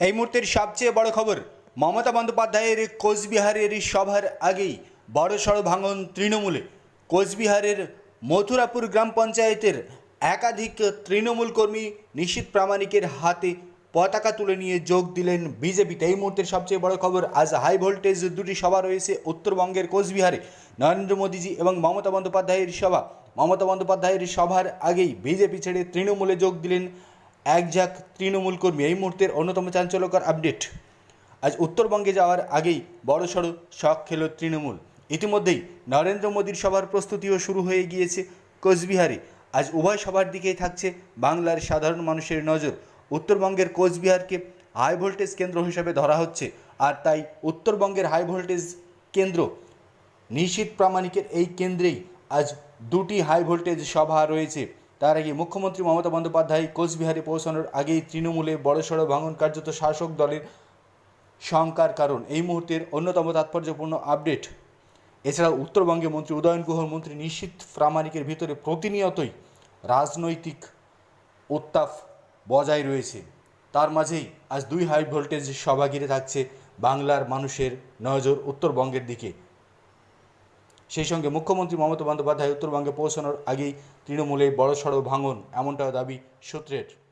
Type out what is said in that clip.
এই মুহূর্তের সবচেয়ে বড় খবর, মমতা বন্দ্যোপাধ্যায়ের কোচবিহারের সভার আগেই বড়সড় ভাঙন তৃণমূলে। কোচবিহারের মথুরাপুর গ্রাম পঞ্চায়েতের একাধিক তৃণমূল কর্মী নিশীত প্রামাণিকের হাতে পতাকা তুলে নিয়ে যোগ দিলেন বিজেপিতে। এই মুহূর্তের সবচেয়ে বড় খবর, আজ হাই ভোল্টেজ দুটি সভা রয়েছে উত্তরবঙ্গের কোচবিহারে। নরেন্দ্র মোদীজি এবং মমতা বন্দ্যোপাধ্যায়ের সভা। মমতা বন্দ্যোপাধ্যায়ের সভার আগেই বিজেপি ছেড়ে তৃণমূলে যোগ দিলেন এক ঝাঁক তৃণমূল কর্মী। এই মুহূর্তের অন্যতম চাঞ্চল্যকর আপডেট। আজ উত্তরবঙ্গে যাওয়ার আগেই বড়সড় শখ খেল তৃণমূল। ইতিমধ্যেই নরেন্দ্র মোদীর সভার প্রস্তুতিও শুরু হয়ে গিয়েছে কোচবিহারে। আজ উভয় সভার দিকেই থাকছে বাংলার সাধারণ মানুষের নজর। উত্তরবঙ্গের কোচবিহারকে হাই ভোল্টেজ কেন্দ্র হিসেবে ধরা হচ্ছে। আর তাই উত্তরবঙ্গের হাই ভোল্টেজ কেন্দ্র নিশীত প্রামাণিকের এই কেন্দ্রেই আজ দুটি হাই ভোল্টেজ সভা রয়েছে। তার আগে মুখ্যমন্ত্রী মমতা বন্দ্যোপাধ্যায় কোচবিহারে পৌঁছানোর আগেই তৃণমূলে বড়সড় ভাঙন কার্যত শাসক দলের শঙ্কার কারণ। এই মুহূর্তের অন্যতম তাৎপর্যপূর্ণ আপডেট। এছাড়া উত্তরবঙ্গে মন্ত্রী উদয়ন গুহর মন্ত্রী নিশ্চিত প্রামাণিকের ভিতরে প্রতিনিয়তই রাজনৈতিক উত্তাপ বজায় রয়েছে। তার মাঝেই আজ দুই হাই ভোল্টেজ সভা ঘিরে থাকছে বাংলার মানুষের নজর উত্তরবঙ্গের দিকে। সেই সঙ্গে মুখ্যমন্ত্রী মমতা বন্দ্যোপাধ্যায় উত্তরবঙ্গে পৌঁছানোর আগেই তৃণমূলে বড়সড় ভাঙন এমনটাও দাবি সূত্রের।